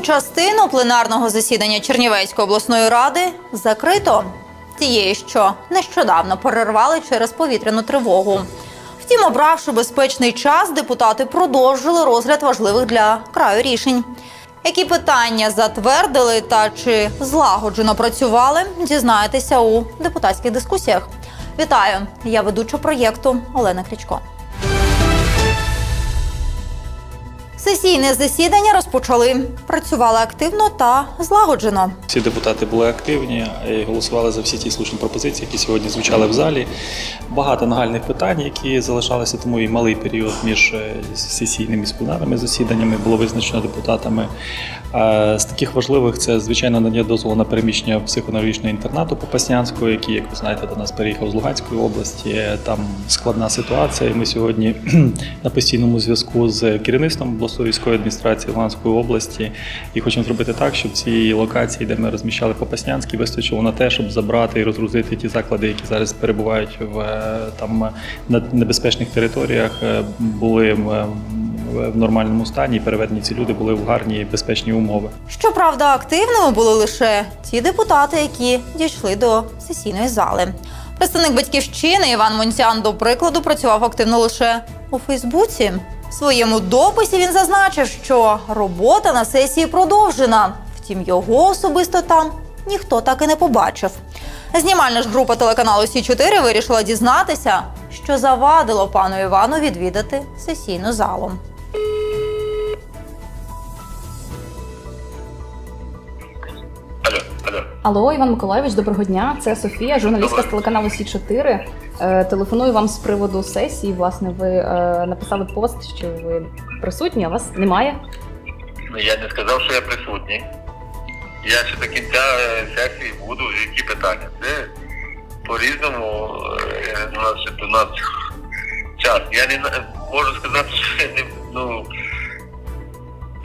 частину пленарного засідання Чернівецької обласної ради закрито. Тієї, що нещодавно перервали через повітряну тривогу. Втім, обравши безпечний час, депутати продовжили розгляд важливих для краю рішень. Які питання затвердили та чи злагоджено працювали, дізнаєтеся у депутатських дискусіях. Вітаю! Я ведуча проєкту Олена Крічко. Сесійне засідання розпочали. Працювали активно та злагоджено. Всі депутати були активні і голосували за всі ті слушні пропозиції, які сьогодні звучали в залі. Багато нагальних питань, які залишалися, тому і малий період між е, сесійними і пленарними засіданнями було визначено депутатами. З таких важливих це звичайно надання дозволу на переміщення психоневрологічного інтернату Попаснянського, який, як ви знаєте, до нас переїхав з Луганської області. Там складна ситуація. Ми сьогодні на постійному зв'язку з керівництвом обласної військової адміністрації Луганської області і хочемо зробити так, щоб ці локації, де ми розміщали Попаснянський, вистачило на те, щоб забрати і розгрузити ті заклади, які зараз перебувають в е, там на небезпечних територіях, е, були е, в нормальному стані і переведені ці люди були в гарні і безпечні умови. Щоправда, активними були лише ті депутати, які дійшли до сесійної зали. Представник батьківщини Іван Монтян, до прикладу, працював активно лише у Фейсбуці. В своєму дописі він зазначив, що робота на сесії продовжена. Втім, його особисто там ніхто так і не побачив. Знімальна ж група телеканалу Сі 4 вирішила дізнатися, що завадило пану Івану відвідати сесійну залу. Алло. Іван Миколайович, доброго дня. Це Софія, журналістка з телеканалу Сі 4 Е, Телефоную вам з приводу сесії. Власне, ви е, написали пост, що ви присутні, а вас немає. Ну, Я не сказав, що я присутній. Я ще до кінця е, сесії буду, які питання. Це по-різному у нас, час. Я не можу сказати, що я не ну,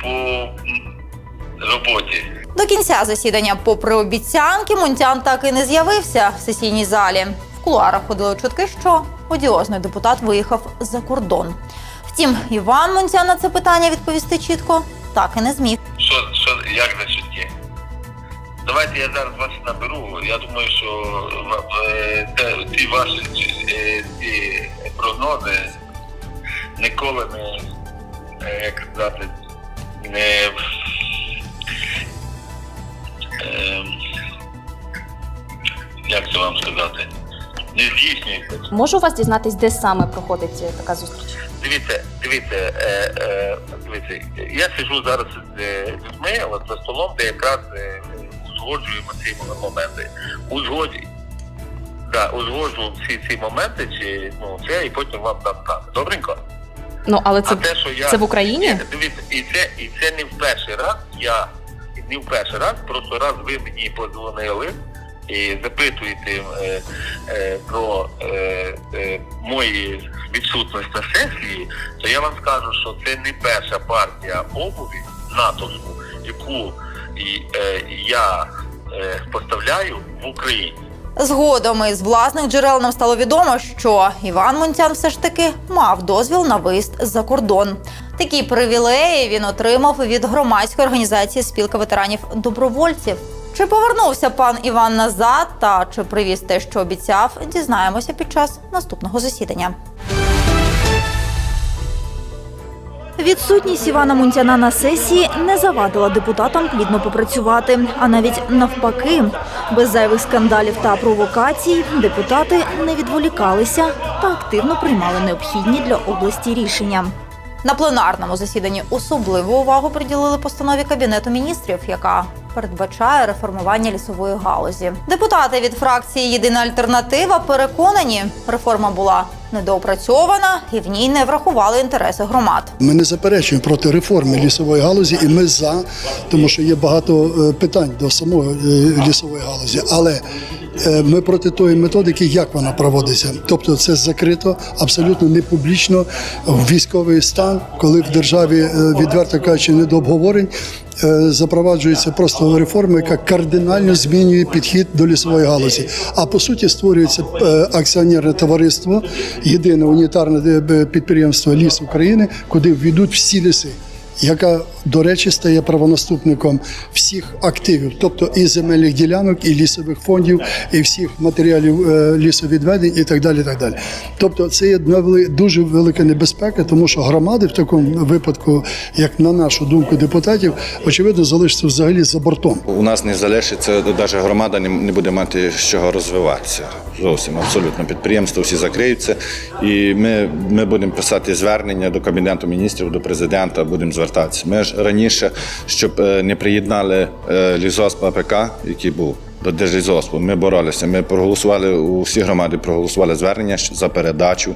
по роботі. До кінця засідання, попри обіцянки, Мунтян так і не з'явився в сесійній залі. В кулуарах ходили чутки, що одіозний депутат виїхав за кордон. Втім, Іван Мунтян на це питання відповісти чітко так і не зміг. Що, що, як за чутки? Давайте я зараз вас наберу. Я думаю, що е, те- ці ваші е, ці прогнози ніколи не, е, як сказати, не е, як це вам сказати, не здійснюється. Можу у вас дізнатись, де саме проходить е, така зустріч? Дивіться, дивіться, е, е, дивіться, я сиджу зараз з е, людьми от за столом, де якраз е, узгоджуємо ці моменти. Узгоді, да, узгоджу всі ці моменти, чи ну це і потім вам дам знати. Добренько? Ну, але це, а те, що я це в Україні? Дивіться, і це і це не в перший раз. Я не в перший раз, просто раз ви мені подзвонили і запитуєте е, е, про е, е, мої відсутність на сесії, то я вам скажу, що це не перша партія обуві натовську, яку і, е, я е, поставляю в Україні. Згодом із власних джерел нам стало відомо, що Іван Мунтян все ж таки мав дозвіл на виїзд за кордон. Такі привілеї він отримав від громадської організації спілка ветеранів добровольців. Чи повернувся пан Іван назад та чи привіз те, що обіцяв, дізнаємося під час наступного засідання. Відсутність Івана Мунтяна на сесії не завадила депутатам плідно попрацювати, а навіть навпаки, без зайвих скандалів та провокацій депутати не відволікалися та активно приймали необхідні для області рішення. На пленарному засіданні особливу увагу приділили постанові кабінету міністрів, яка передбачає реформування лісової галузі. Депутати від фракції Єдина альтернатива переконані, реформа була недоопрацьована і в ній не врахували інтереси громад. Ми не заперечуємо проти реформи лісової галузі, і ми за, тому що є багато е, питань до самої е, лісової галузі. Але е, ми проти тої методики, як вона проводиться. Тобто це закрито, абсолютно не публічно в військовий стан, коли в державі відверто кажучи, не до обговорень. Е, Запроваджується просто реформа, яка кардинально змінює підхід до лісової галузі. А по суті створюється е, акціонерне товариство, єдине унітарне е, підприємство Ліс України, куди ввійдуть всі ліси. Яка, до речі, стає правонаступником всіх активів, тобто і земельних ділянок, і лісових фондів, і всіх матеріалів е, лісовідведень, і так далі. І так далі. Тобто, це є дуже велика небезпека, тому що громади в такому випадку, як на нашу думку, депутатів, очевидно, залишаться взагалі за бортом. У нас не залишиться, навіть громада не, буде мати з чого розвиватися. Зовсім абсолютно. Підприємства всі закриються. І ми, ми будемо писати звернення до Кабінету міністрів, до президента, будемо звертатися. Ми ж раніше, щоб е, не приєднали е, лісосп АПК, який був. До Держлізоспу. Ми боролися. Ми проголосували у всі громади проголосували звернення за передачу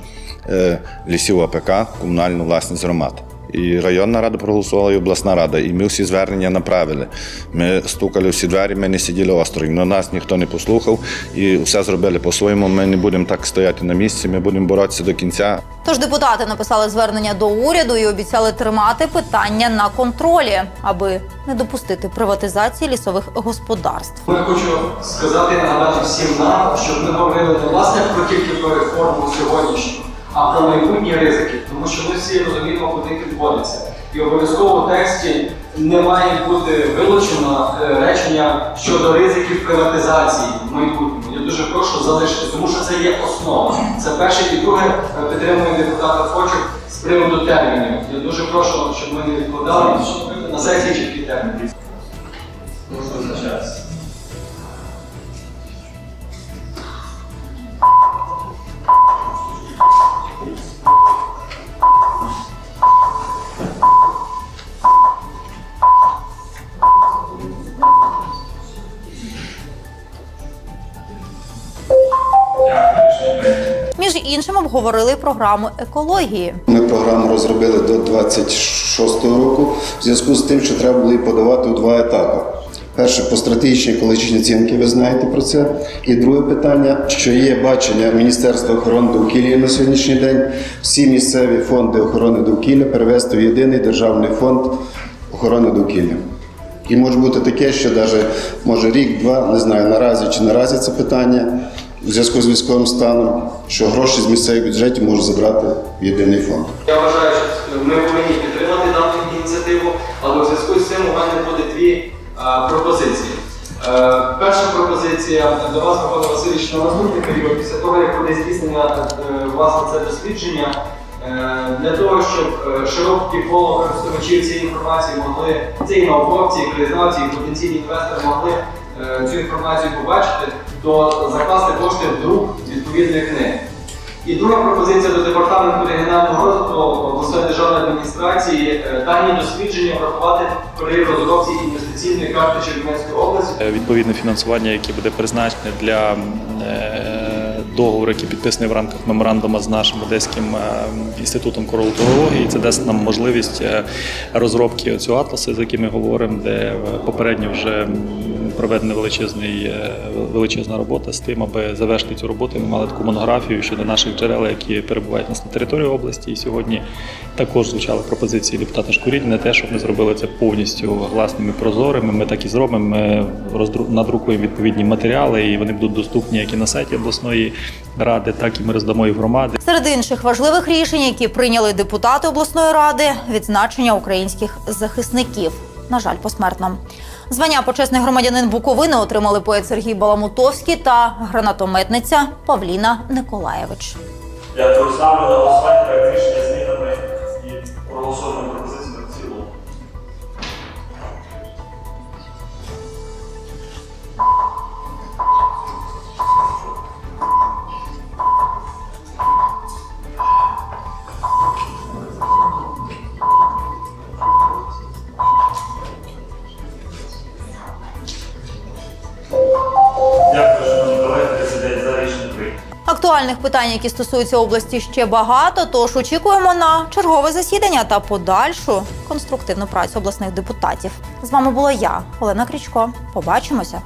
е, лісів АПК комунальну власність громад. І районна рада проголосувала, і обласна рада. І ми всі звернення направили. Ми стукали всі двері, ми не сиділи осторонь. Но нас ніхто не послухав і все зробили по-своєму. Ми не будемо так стояти на місці, ми будемо боротися до кінця. Тож депутати написали звернення до уряду і обіцяли тримати питання на контролі, аби не допустити приватизації лісових господарств. Я хочу сказати і нагадати всім нам, щоб ми говорили не власне про тільки про реформу сьогоднішню, а про майбутні ризики, тому що ми всі розуміємо, куди підводиться. І обов'язково в тексті не має бути вилучено е, речення щодо ризиків приватизації в майбутньому. Я дуже прошу залишити, тому що це є основа. Це перше і друге е, підтримую депутата Фочук з приводу термінів. Я дуже прошу, щоб ми не відкладали на сесії чіткі терміни. Визначатися. Між іншим обговорили програму екології. Ми програму розробили до 26-го року в зв'язку з тим, що треба було її подавати у два етапи. Перше по стратегічній екологічній оцінки, ви знаєте про це. І друге питання, що є бачення Міністерства охорони довкілля на сьогоднішній день, всі місцеві фонди охорони довкілля перевести в єдиний державний фонд охорони довкілля. І може бути таке, що навіть може рік-два, не знаю наразі чи наразі це питання в зв'язку з військовим станом, що гроші з місцевих бюджетів можуть забрати в єдиний фонд. Я вважаю, що ми повинні підтримати дану ініціативу, але у зв'язку з цим у мене буде дві а, пропозиції. Е, перша пропозиція до вас, Микола Васильович, на наступний період, після того, як буде здійснення е, власне це дослідження, е, для того, щоб е, широке коло користувачів цієї інформації могли, це і науковці, краєзнавці, і потенційні інвестори могли е, цю інформацію побачити, то закласти кошти в друк відповідних книг. І друга пропозиція до департаменту регіонального розвитку обласної державної адміністрації е, дані дослідження врахувати при розробці інвестиційної карти Чернівецької області. Е, Відповідне фінансування, яке буде призначене для е, договору, який підписаний в рамках меморандуму з нашим Одеським інститутом королторології. Це дасть нам можливість розробки цього атласу, за яким ми говоримо, де попередньо вже проведена е, величезна робота з тим, аби завершити цю роботу. Ми мали таку монографію щодо наших джерел, які перебувають нас на території області. І сьогодні також звучали пропозиції депутата Шкуріль на те, щоб ми зробили це повністю гласними прозорими. Ми так і зробимо. Ми надрукуємо відповідні матеріали, і вони будуть доступні як і на сайті обласної ради, так і ми роздамо і громади. Серед інших важливих рішень, які прийняли депутати обласної ради, відзначення українських захисників. На жаль, посмертно. Звання почесний громадянин Буковини отримали поет Сергій Баламутовський та гранатометниця Павліна Николаєвич. Дякую. Ставлю на голосування рішення Актуальних питань, які стосуються області, ще багато. Тож очікуємо на чергове засідання та подальшу конструктивну працю обласних депутатів. З вами була я, Олена Крічко. Побачимося.